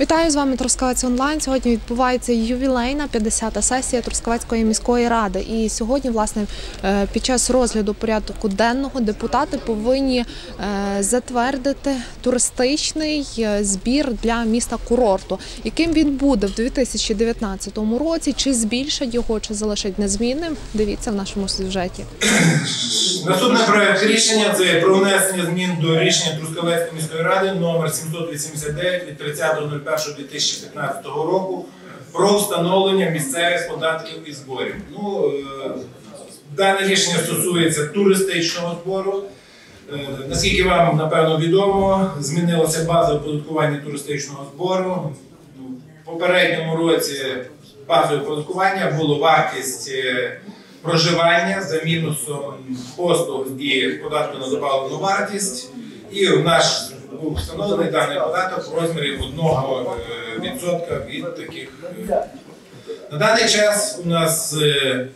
Вітаю з вами Трускавець онлайн. Сьогодні відбувається ювілейна 50-та сесія Трускавецької міської ради. І сьогодні, власне, е, під час розгляду порядку денного депутати повинні е, затвердити туристичний е, збір для міста курорту. Яким він буде в 2019 році? Чи збільшать його, чи залишать незмінним? Дивіться в нашому сюжеті. Наступний проект рішення це про внесення змін до рішення Трускавецької міської ради номер 789 від 30.01.2015 року про встановлення місцевих податків і зборів. Ну, е, дане рішення стосується туристичного збору. Е, Наскільки вам напевно відомо, змінилася база оподаткування туристичного збору. В попередньому році базою оподаткування було вартість е, проживання за мінусом послуг і податку на добавлену вартість. І у нас був встановлений даний податок в розмірі 1% від таких. е, На даний час у нас е,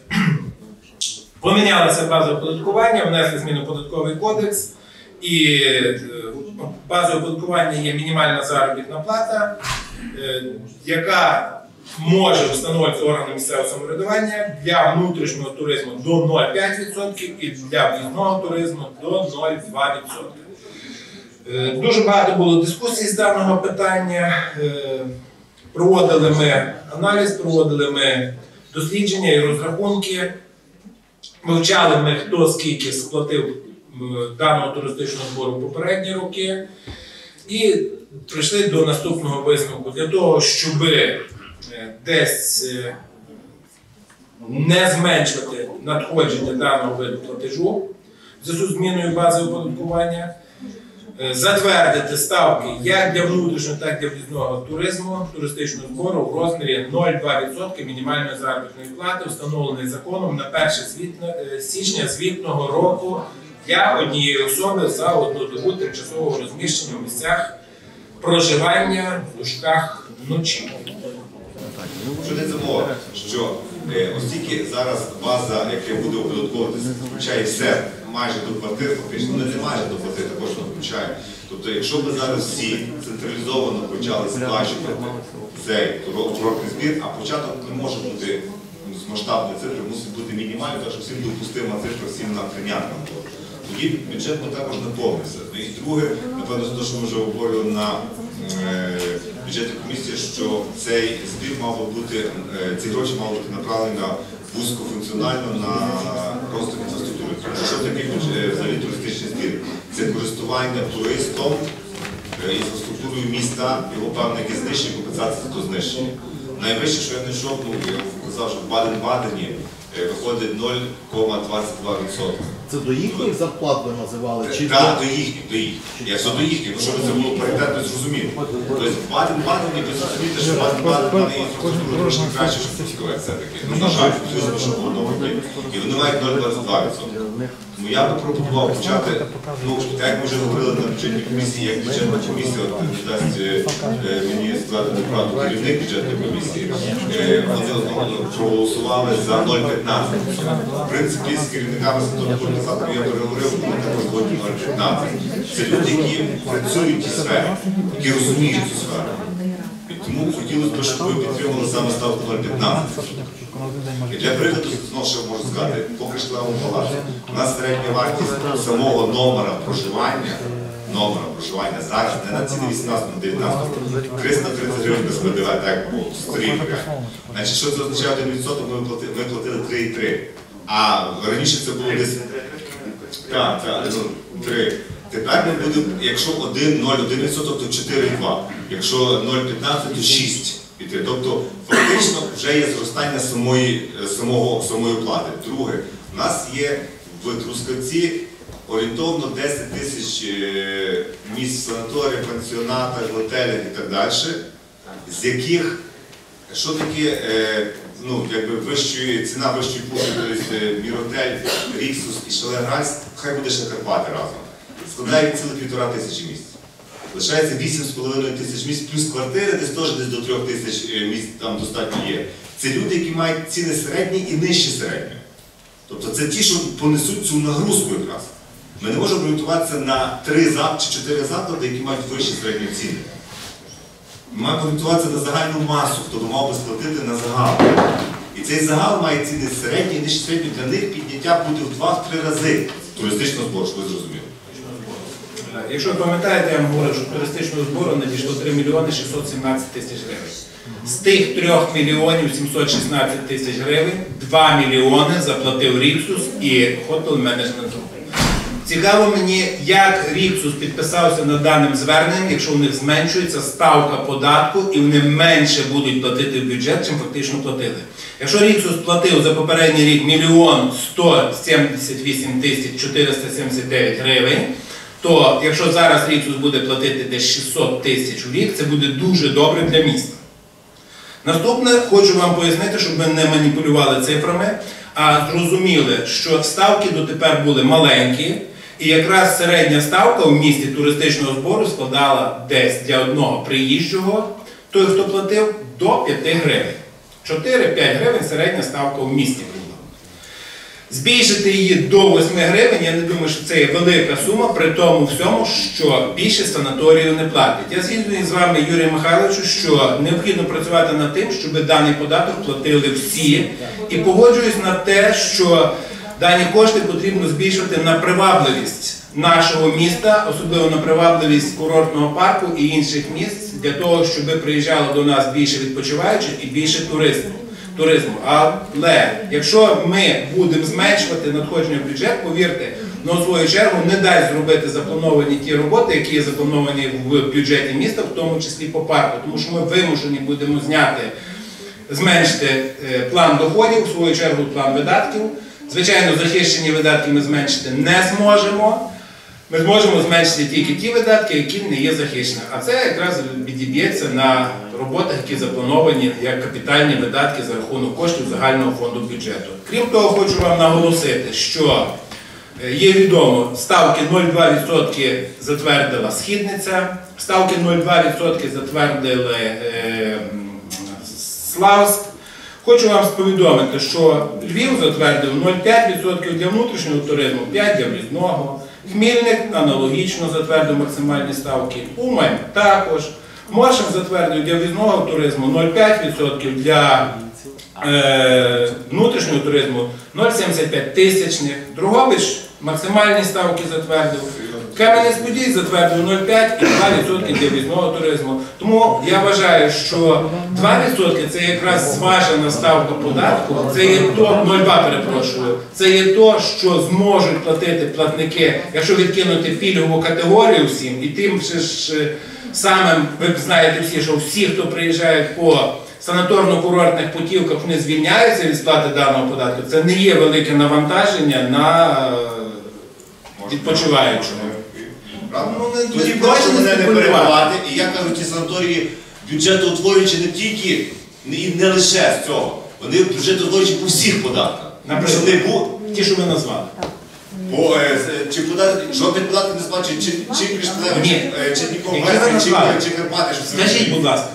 помінялася база оподаткування, внесли зміни податковий кодекс. І е, базою оподаткування є мінімальна заробітна плата, е, яка може встановлюватися органами місцевого самоврядування для внутрішнього туризму до 0,5% і для в'їзного туризму до 0,2%. Е, Дуже багато було дискусій з даного питання. Е, Проводили ми аналіз, проводили ми дослідження і розрахунки. Вивчали ми, хто скільки сплатив даного туристичного збору попередні роки. І прийшли до наступного висновку для того, щоб десь е, не зменшити надходження даного виду платежу в зв'язку з зміною бази оподаткування, затвердити ставки як для внутрішнього, так і для в'їзного туризму, туристичного збору в розмірі 0,2% мінімальної заробітної плати, встановлений законом на 1 звітна- е, січня звітного року для однієї особи за одну добу тимчасового розміщення в місцях проживання в дужках вночі. Що йдеться мова? Що е, оскільки зараз база, яка буде оподатковуватися, включає все майже до квартир, фактично, ну не майже до квартир, також вона включає. Тобто, якщо ми зараз всі централізовано почали сплачувати цей курортний збір, а початок не може бути ну, з масштабної цифри, мусить бути мінімальний, тому що всім допустима цифра, всім нам прийнятна. Тоді бюджет також наповнився. Ну і друге, напевно, те, що ми вже обговорювали на е, бюджетній комісії, що цей збір мав бути, е, ці гроші мали бути направлені на вузькофункціонально на розвиток інфраструктури. Що що таке взагалі туристичний збір? Це користування туристом е, інфраструктурою міста, його певне якесь знищення, компенсація за то знищення. Найвище, що я знайшов, ну казав, що в Баден-Бадені е, виходить 0,22%. Це до їхніх зарплат ви називали? Чи Так, до їхніх, до їхніх. Якщо до їхніх, ну, щоб це було паритетно зрозуміло. Тобто Баден-Бадені, ви зрозумієте, що Баден-Баден має інфраструктуру трошки краще, що Трускавець все-таки. Ну, на жаль, було добре. І вони мають 0,22%. Тому я би пропонував почати, ну, як ми вже говорили на бюджетній комісії, як бюджетна комісія, от дасть е, е, мені сказати неправду керівник бюджетної комісії, е, вони проголосували за 0,15. В принципі, з керівниками Сантону Полісаку я переговорив, вони також згодні 0,15. Це люди, які працюють цій сфері, які розуміють цю сферу. І тому хотілося б, щоб ви підтримали саме ставку 0,15. І для прикладу, знову що можу сказати, по кришталевому палаці, у нас середня вартість самого номера проживання, номера проживання зараз не на ціни 18, на 19, 330 гривень без ПДВ, так було сторінка. Значить, що це означає 1%, ми платили, ми платили 3,3. А раніше це було десь так, так, ну, 3. Тепер ми будемо, якщо 1,01%, то 4,2. Якщо 0,15, то 6. І. Тобто фактично вже є зростання самої, е, самого, самої плати. Друге, у нас є в Трускавці орієнтовно 10 тисяч е, місць в санаторіях, пансіонатах, готелях і так далі, з яких що таке е, ну, якби вищої, ціна вищої послуги, тобто е, Міротель, Ріксус і Шелегральс, хай буде ще Карпати разом, складає цілих півтора тисячі місць. Лишається 8,5 тисяч місць, плюс квартири, десь теж десь до 3 тисяч е, місць там достатньо є. Це люди, які мають ціни середні і нижчі середньої. Тобто це ті, що понесуть цю нагрузку якраз. Ми не можемо орієнтуватися на 3 зак чи 4 заклади, які мають вищі середні ціни. Маємо орієнтуватися на загальну масу, хто мав би сплатити на загал. І цей загал має ціни середні і нижчі середні. Для них підняття буде в 2-3 рази туристичного збору, щоб ви зрозуміли. Якщо ви пам'ятаєте, я вам говорив, що туристичного збору надійшло 3 мільйони 617 тисяч гривень. З тих 3 мільйонів 716 тисяч гривень 2 мільйони заплатив Ріксус і Hotel Management Group. Цікаво мені, як Ріксус підписався над даним зверненням, якщо у них зменшується ставка податку і вони менше будуть платити в бюджет, чим фактично платили. Якщо Ріксус платив за попередній рік мільйон 178 тисяч 479 гривень, то якщо зараз Ріксус буде платити десь 600 тисяч у рік, це буде дуже добре для міста. Наступне хочу вам пояснити, щоб ми не маніпулювали цифрами, а зрозуміли, що ставки дотепер були маленькі, і якраз середня ставка в місті туристичного збору складала десь для одного приїжджого, той, хто платив, до 5 гривень. 4-5 гривень середня ставка в місті була. Збільшити її до 8 гривень, я не думаю, що це є велика сума, при тому всьому, що більше санаторію не платить. Я згідний з вами, Юрій Михайловичу, що необхідно працювати над тим, щоб даний податок платили всі. І погоджуюсь на те, що дані кошти потрібно збільшувати на привабливість нашого міста, особливо на привабливість курортного парку і інших міст, для того, щоб приїжджало до нас більше відпочиваючих і більше туристів туризму. Але якщо ми будемо зменшувати надходження в бюджет, повірте, ну, в свою чергу не дасть зробити заплановані ті роботи, які є заплановані в бюджеті міста, в тому числі по парку, тому що ми вимушені будемо зняти, зменшити е, план доходів, в свою чергу план видатків. Звичайно, захищені видатки ми зменшити не зможемо. Ми зможемо зменшити тільки ті видатки, які не є захищеними. А це якраз відіб'ється на роботах, які заплановані як капітальні видатки за рахунок коштів загального фонду бюджету. Крім того, хочу вам наголосити, що е, є відомо, ставки 0,2% затвердила східниця, ставки 0,2% затвердили е, Славськ. Хочу вам повідомити, що Львів затвердив 0,5% для внутрішнього туризму, 5% для в'їзного. Хмільник аналогічно затвердив максимальні ставки. Умань також. Моршин затвердив для в'їзного туризму 0,5% для е, внутрішнього туризму 0,75 тисячних. Другобич максимальні ставки затвердив. Кам'янець-Подій затвердив 0,5 і 2% для в'їзного туризму. Тому я вважаю, що 2% це якраз зважена ставка податку, це є то, 0,2 перепрошую, це є то, що зможуть платити платники, якщо відкинути пільгову категорію всім, і тим ж е, самим, ви знаєте всі, що всі, хто приїжджають по санаторно-курортних путівках, вони звільняються від сплати даного податку. Це не є велике навантаження на е, відпочиваючого. Правда? Ну, не- Тобто прошу мене не перебувати. І я кажу, ті санаторії бюджетоутворюючі не тільки не- і не лише з цього. Вони бюджетоутворюючі по всіх податках. Наприклад, не бу- Ті, що ви назвали. Бо е, чи податки, жодних податків не сплачують, чи, чи чи, чи, чи, чи, чи чи, чи, чи, чи, чи, чи чи, чи, це чи, чи, ласка.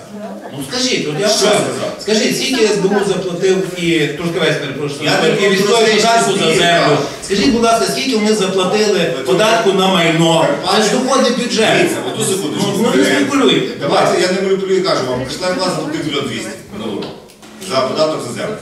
Ну скажіть, от я Що вам сказав? Скажіть, скільки СБУ заплатив і Трускавець, перепрошую, Я не і військовий податку за збір, землю. так. Скажіть, будь ласка, скільки вони заплатили податку на майно? Це ж доходи бюджету. Дивіться, одну секундочку. Ну, ну не спекулюйте. Давайте я не маніпулюю, кажу вам. прийшла клас заплатив мільйон 200 минулого за податок за землю.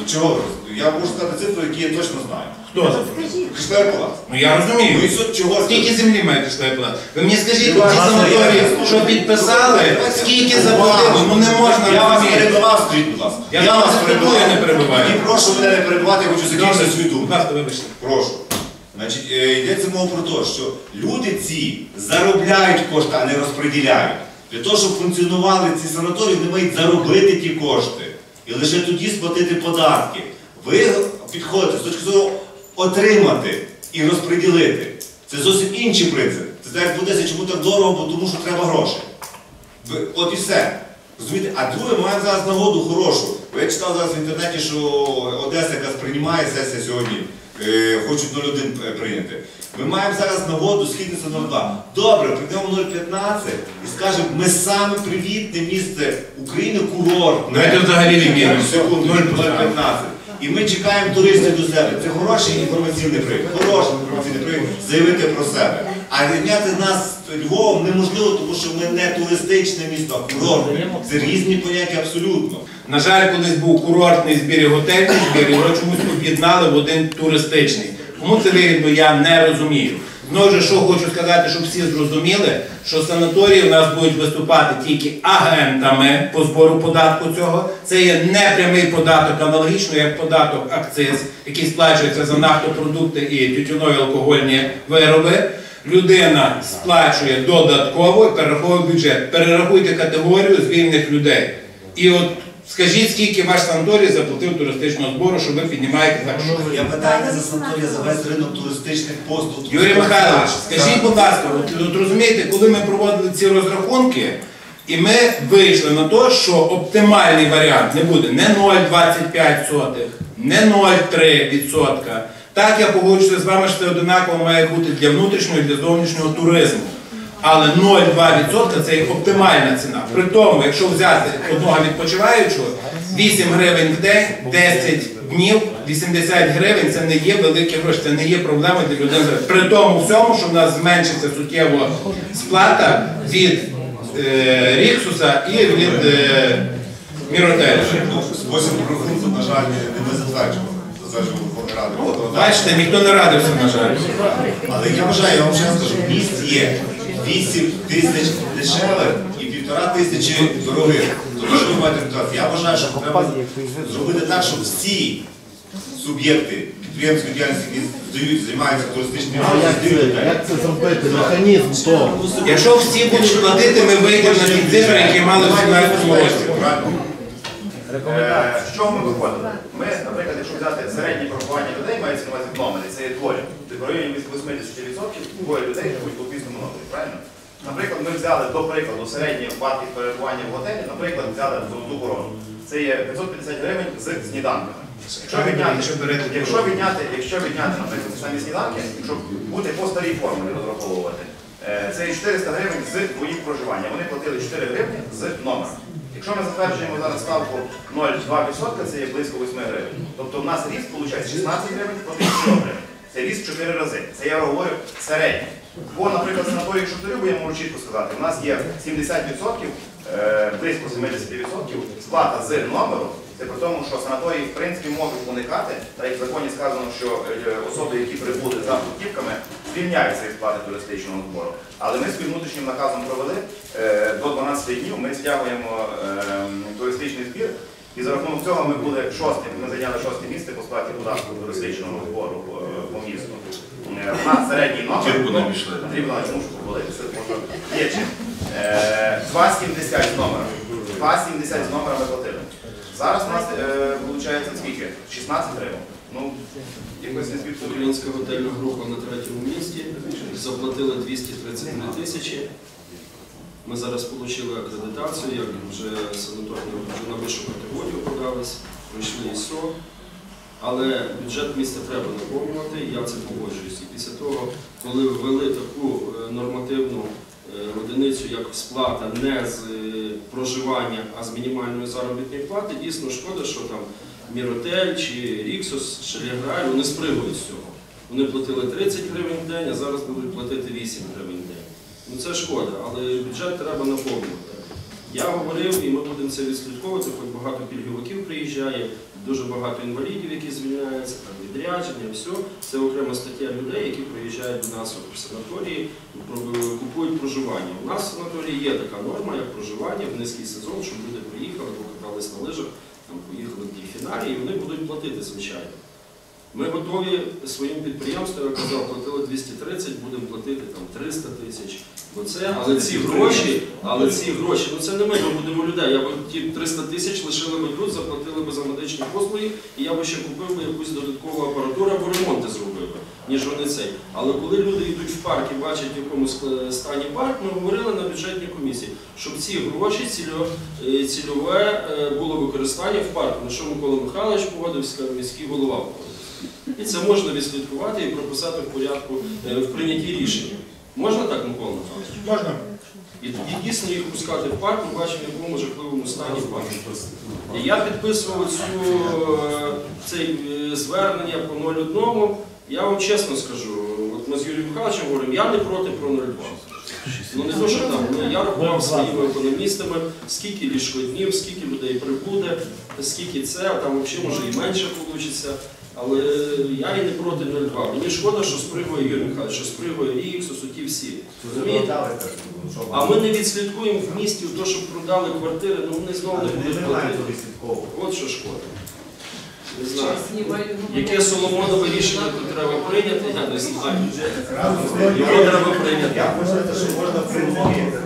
Ну чого ви? Я можу сказати цифру, які я точно знаю. Хто заплатив? Кришталев клас. Ну я Ну і розумію. суть чого? Скільки землі маєте штайпла? Ви мені скажіть, ті санаторії, я- що підписали, скільки заплатили? Ну не можна Я вас розуміти. перебивав, скажіть, будь ласка. Я вас перебиваю, я не перебиваю. І прошу мене не перебивати, я хочу закінчити свою думку. Будь ласка, вибачте. Прошу. Значить, е, йдеться мова про те, що люди ці заробляють кошти, а не розподіляють. Для того, щоб функціонували ці санаторії, вони мають заробити ті кошти. І лише тоді сплатити податки. Ви підходите з точки зору отримати і розподілити. Це зовсім інший принцип. Це так буде, чому так дорого, бо тому що треба гроші. От і все. Розумієте? А друге, маємо зараз нагоду хорошу. Бо Я читав зараз в інтернеті, що Одеса, якраз сприймає сесія сьогодні, хочуть 0,1 прийняти. Ми маємо зараз нагоду східниця 0,2. Добре, прийдемо 0,15 і скажемо, ми саме привітне місце України курортне. Давайте взагалі відміряємо. Секунду, 0,15. І ми чекаємо туристів до себе. Це хороший інформаційний привід. Хороший інформаційний привід заявити про себе. А рівняти нас з Львовом неможливо, тому що ми не туристичне місто, а курортне. Це різні поняття абсолютно. На жаль, колись був курортний збір і готельний збір, його чомусь об'єднали в один туристичний. Кому це вигідно, я не розумію. Знову ж, що хочу сказати, щоб всі зрозуміли, що санаторії у нас будуть виступати тільки агентами по збору податку цього. Це є непрямий податок, аналогічно як податок акциз, який сплачується за нафтопродукти і тютюнові алкогольні вироби. Людина сплачує додатково і перераховує бюджет. Перерахуйте категорію з вільних людей. І от скажіть, скільки ваш санаторій заплатив туристичного збору, що ви піднімаєте так. що? Я питаю за санаторій, за весь ринок туристичних послуг. Юрій Михайлович, скажіть, будь ласка, от, от розумієте, коли ми проводили ці розрахунки, і ми вийшли на те, що оптимальний варіант не буде не 0,25, не 0,3%. Так, я погоджуюся з вами, що це одинаково має бути для внутрішнього і для зовнішнього туризму. Але 0,2% це є оптимальна ціна. При тому, якщо взяти одного відпочиваючого, 8 гривень в день, 10 днів, 80 гривень це не є великі гроші, це не є проблема для людей. При тому всьому, що в нас зменшиться суттєво сплата від е, Ріксуса і від е, Міротеля. Ну, Спосіб рахунку, на жаль, не. От, Бачите, ніхто не радився, на жаль. Але я вважаю, я вам ще скажу, в місті є 8 тисяч дешевих і півтора тисячі дорогих. Тобто, що ви маєте? Я вважаю, що треба зробити так, щоб всі суб'єкти підприємської діяльності, які здають, займаються туристичними А як це, зробити? Механізм того. Якщо всі будуть платити, ми вийдемо на ті цифри, які мали в 17 році. правильно? Е, З чого ми виходимо? Ми, наприклад, якщо взяти середнє порахування людей, мається на увазі в номері, це є двоє. В районі 80% двоє людей живуть в? Наприклад, ми взяли, до прикладу, середній вартість перебування в готелі, наприклад, взяли золоту корону. Це є 550 гривень з сніданками. Якщо відняти, Якщо відняти, якщо відняти, наприклад, ці самі сніданки, якщо бути по старій формулі розраховувати, е, це є 400 гривень з двоїх проживання. Вони платили 4 гривні з номера. Якщо ми затверджуємо зараз ставку 0,2%, це є близько 8 гривень. Тобто в нас ріст виходить 16 гривень, платить 100 гривень. Це ріст 4 рази. Це я говорю середній. Бо, наприклад, санаторії Шахтарю, я можу чітко сказати, у нас є 70%, е, близько 70% сплата з номеру. Це при тому, що санаторії в принципі можуть уникати, так як в законі сказано, що е, особи, які прибули за путівками, звільняються від сплати туристичного збору. Але ми з внутрішнім наказом провели е, до 12 днів, ми стягуємо туристичний збір. І за рахунок цього ми були шостим, ми зайняли шосте місце по сплаті податку туристичного збору. Е, У нас середній номер. Похвалитися, тому що є чим. Е, 2,70 з номером. 2,70 з номером ми платили. Зараз у нас е, виходить скільки? 16 гривень. Ну, якось не співпадає. Українська готельна група на третьому місці. Заплатили 233 тисячі. Ми зараз отримали акредитацію, як вже санаторні вже на вищу категорію подались, пройшли ІСО. Але бюджет міста треба наповнювати, я це погоджуюсь. І після того, коли ввели таку е, нормативну е, одиницю, як сплата не з е, проживання, а з мінімальної заробітної плати, дійсно шкода, що там Міротель чи Ріксос, Шеліграль, вони спригують з цього. Вони платили 30 гривень в день, а зараз будуть платити 8 гривень в день. Ну це шкода, але бюджет треба наповнювати. Я говорив, і ми будемо це відслідковувати, хоч багато пільговиків приїжджає, дуже багато інвалідів, які звільняються, там відрядження, все. Це окрема стаття людей, які приїжджають до нас в санаторії, купують проживання. У нас в санаторії є така норма, як проживання в низький сезон, щоб люди приїхали, покатались на лижах, там поїхали в фіналі, і вони будуть платити, звичайно. Ми готові своїм підприємствам, я казав, платили 230, будемо платити там 300 тисяч. Бо це, але ці гроші, але ці гроші, ну це не ми, ми будемо людей. Я б ті 300 тисяч лишили би тут, заплатили би за медичні послуги, і я би ще купив би якусь додаткову апаратуру або ремонти зробив би, ніж вони цей. Але коли люди йдуть в парк і бачать, в якому стані парк, ми говорили на бюджетній комісії, щоб ці гроші цільо- е, цільове е, було використання в парку. На що Микола Михайлович погодився, міський голова погодився. І це можна відслідкувати і прописати в порядку е, в прийнятті рішення. Можна так, Микола Михайлович? Можна? І тоді дійсно їх пускати в парк, ми бачимо, в якому жахливому стані парк. І я підписував цю, е, цей е, звернення по 0,1. Я вам чесно скажу, от ми з Юрієм Михайловичем говоримо, я не проти про 0,2. Ну не то, що там, ну, я рахував своїми економістами, скільки ліжкоднів, скільки людей прибуде, скільки це, а там взагалі може і менше вийде. Але я і не проти 0,2. Мені шкода, що спригує Юрій Михайлович, що спригує рік, сосуті всі. Розумієте? А ми не відслідкуємо в місті то, що продали квартири, ну вони знову не будуть платити. От що шкода. Не знаю. Яке Соломонове рішення тут треба прийняти, я не знаю. Його треба прийняти. Я вважаю, що можна принципі